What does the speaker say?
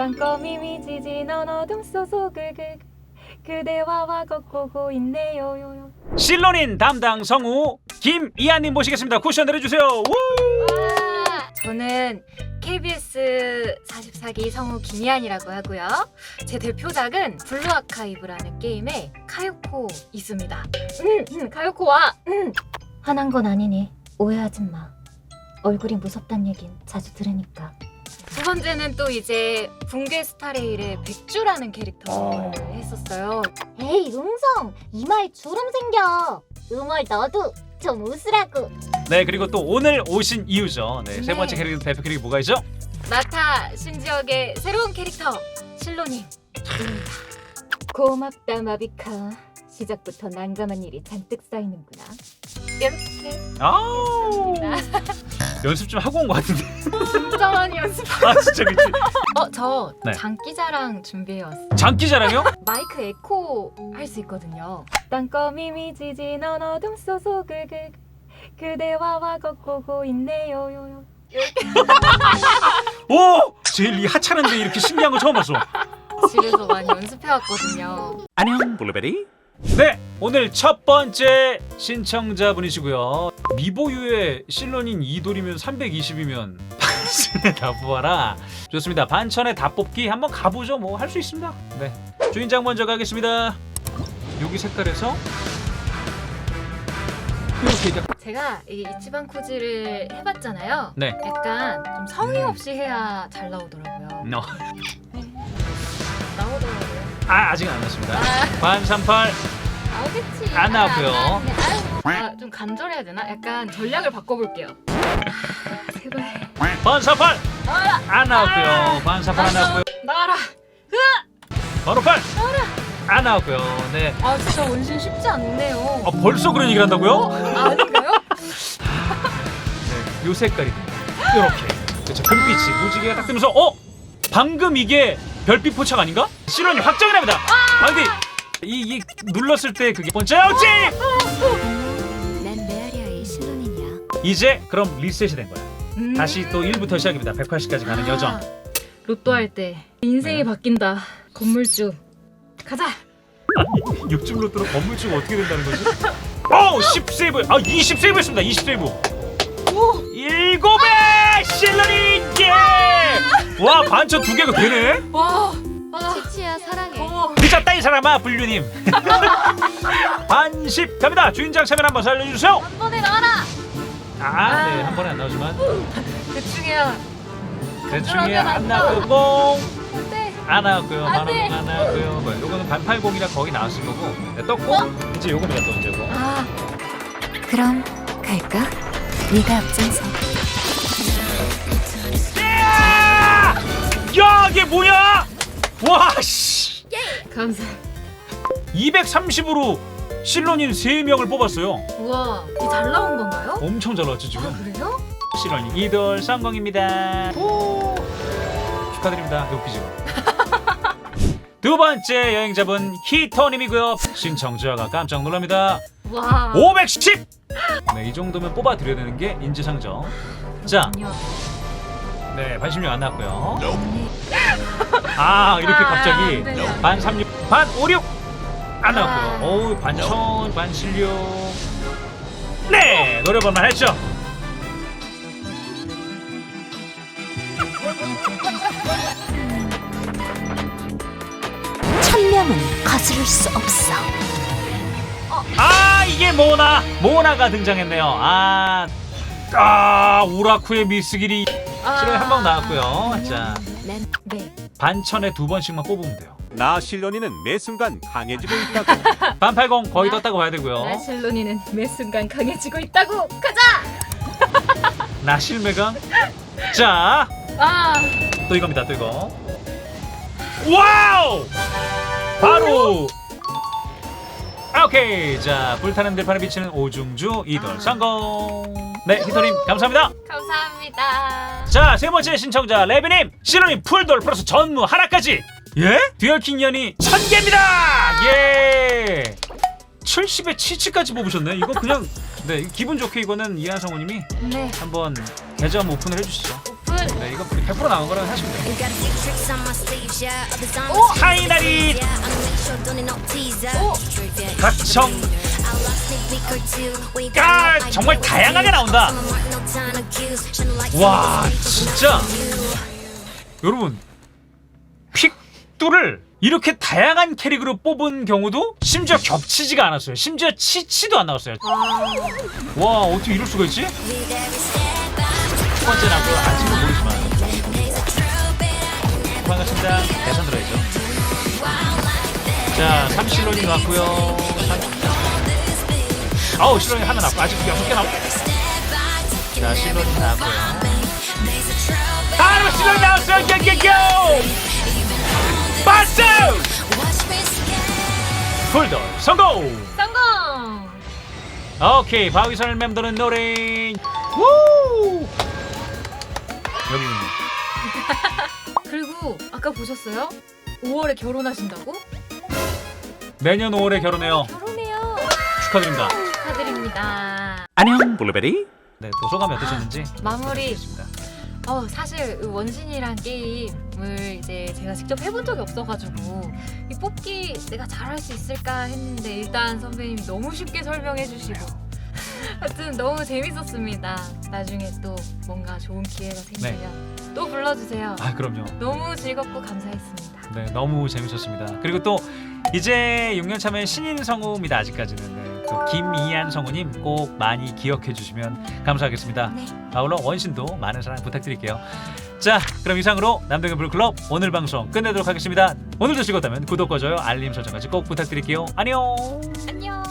땅거미 미지진 어둠 소속을 그대와 와 걷고 있네요 요요 실론인 담당 성우 김이한님 모시겠습니다. 쿠션 내려주세요. 우! 저는 KBS 44기 성우 김희안이라고 하고요. 제 대표작은 블루 아카이브라는 게임에 카요코 있습니다. 음, 음, 카요코와 음. 화난 건 아니니 오해하지 마. 얼굴이 무섭단 얘긴 자주 들으니까. 두 번째는 또 이제 붕괴 스타레일의 백주라는 캐릭터를 했었어요. 에이 음성! 이마에 주름 생겨! 음월 너도! 좀 웃으라고! 네 그리고 또 오늘 오신 이유죠. 네, 세 네. 번째 캐릭터 대표 캐릭터 뭐가 있죠? 나타 신지역의 새로운 캐릭터 실로님. 고맙다 마비카. 시작부터 난감한 일이 잔뜩 쌓이는구나. 이렇게 아우 연습 좀 하고 온 것 같은데. 진짜 많이 연습 아 진짜 그치? 어저 네. 장기자랑 준비해 왔어요 장기자랑요? 마이크 에코 할 수 있거든요 땅거미 미지진 어둠 소속을 그대와 와 걷고 있네요 요요 오! 제일 이 하찮은데 이렇게 신기한 거 처음 봤어. 집에서 많이 연습해 왔거든요 안녕 블루베리. 네 오늘 첫 번째 신청자분이시고요. 미보유의 실론인 이돌이면 320이면 반신에 다 뽑아라. 좋습니다. 반천에 다 뽑기 한번 가보죠. 뭐 할 수 있습니다. 네 주인장 먼저 가겠습니다. 여기 색깔에서 이렇게 제가 이 이치방 코지를 해봤잖아요 네. 약간 좀 성의 없이 해야 잘 나오더라고요 너. 아 아직 안 왔습니다. 아 반삼팔 나오겠지 안 나왔고요. 아, 좀 간절해야 되나? 약간 전략을 바꿔볼게요 아, 제발 반사팔 나와라 안 나왔고요. 반사팔 안 나왔고요. 나와라 바로 팔. 안 나왔고요. 네. 아 진짜 원신 쉽지 않네요 아 벌써 그런 얘기를 한다고요? 아, 아닌가요? 네, 요 색깔이 이렇게 그렇죠 금빛이 무지개가 딱 뜨면서 어 방금 이게 별빛 포착 아닌가? 실론이 확정이 납니다. 아 근데 이, 이 눌렀을 때 그게 번째 아웃지 난 메아리아의 실론이냐 이제 그럼 리셋이 된 거야. 음. 다시 또 1부터 시작입니다. 180까지 가는 여정. 아, 로또 할 때 인생이 네. 바뀐다 건물주 가자 육즙 로또로 건물주가 어떻게 된다는 거지? 오 10세이브 아 20세이브 했습니다. 20세이브. 오 일곱에 실론이 예! 와 반전 두 개가 되네. 와, 아, 치치야 사랑해. 어. 늦었다 이 사람아 불류님. 반십 갑니다. 주인장 체면 한번 살려주세요. 한 번에 나와라. 아 네 한 번에 안 나오지만. 대충해야. 대충에 안안 나오고. 안돼 안 나왔고요. 안 만원 돼. 안 나왔고요. 뭐야, 요거는 반팔공이라 거기 나왔을 거고. 네, 떴고 이제 요겁니다 또 이제고. 아. 그럼 갈까? 네가 앞장서 야 이게 뭐야? 와 씨. 감사. 230으로 실론인 3명을 뽑았어요. 우와 이잘 나온 건가요? 엄청 잘 나왔죠 아 지금? 그래요? 실론인 이돌 성공입니다. 오, 축하드립니다 웃기죠 두 번째 여행자분 히터님이고요. 신청자가 깜짝 놀랍니다. 와. 510! 네, 이 정도면 뽑아드려야 되는 게 인지상정. 자, 아니요. 네, 반십육 안 나왔고요. 아, 이렇게 아, 갑자기 안 되네, 안 돼. 반 삼육, 반 오육 안 아. 나왔고요. 어우, 반천, 반실육 네, 노려볼만 했죠? 천명은 거스를 수 없어. 아, 이게 모나 모나가 등장했네요. 아, 아, 우라쿠의 미스길이 실로에 한방 나왔고요 자, 난 네. 반천에 두 번씩만 뽑으면 돼요 나 실론이는 매 순간 강해지고 있다고. 반팔공 거의 나- 떴다고 봐야 되고요 나실론이는 매 순간 강해지고 있다고 가자 나 실매강 자, 아 또 이겁니다. 또 이거. 와우! 바로 아, 오케이. 자, 불타는 들판에 비치는 오중주 이돌 아. 성공. 네, 히터님 감사합니다. 감사합니다 자, 세 번째 신청자 레비님 실로님 풀돌 플러스 전무 하나까지. 예? 듀얼킹 연이 천 개입니다. 예. 70에 치치까지 뽑으셨네. 이거 그냥 네 기분 좋게 이거는 이하성우님이 네 한번 계정 오픈을 해주시죠. 오픈 네, 이거 100% 나온 거라고 하시면 돼요. 오! 하이나리 아, no idea 정말 다양하게. 나온다. 와, 진짜. 여러분 픽두를 이렇게 다양한 캐릭으로 뽑은 경우도 심지어 겹치지가 않았어요. 심지어 치치도 안 나왔어요. 와 어떻게 이럴 수가 있지? 첫 번째 나고 아직은 모르지만 반갑습니다. 대선 들어야죠. 자, 3실론이 나왔고요. 아우 실론이 하나 나왔고 아직 여섯 개 나왔고. 자, 실론이 나왔고요. 아, 실론이 나왔어요. 꺑꺑꺑! 박수! 폴더 성공! 성공! 오케이 바위선을 맴도는 노래 우! 여기는 그리고 아까 보셨어요? 5월에 결혼하신다고? 내년 5월에 결혼해요 결혼해요. 축하드립니다 축하드립니다. 안녕 블루베리. 네또 소감이 어떠셨는지 마무리. 알겠습니다. 어 사실 이 원신이란 게임을 이제 제가 직접 해본 적이 없어가지고 이 뽑기 내가 잘할 수 있을까 했는데 일단 선배님이 너무 쉽게 설명해 주시고 하여튼 너무 재밌었습니다. 나중에 또 뭔가 좋은 기회가 생기면 또 불러주세요. 아 그럼요 너무 즐겁고 감사했습니다. 네 너무 재밌었습니다 그리고 또 이제 6년 차면 신인 성우입니다. 아직까지는. 네, 또 김이한 성우님 꼭 많이 기억해 주시면 감사하겠습니다. 네. 아울러 원신도 많은 사랑 부탁드릴게요. 자 그럼 이상으로 남동현 블루클럽 오늘 방송 끝내도록 하겠습니다. 오늘도 즐거웠다면 구독과 좋아요 알림 설정까지 꼭 부탁드릴게요. 안녕! 안녕.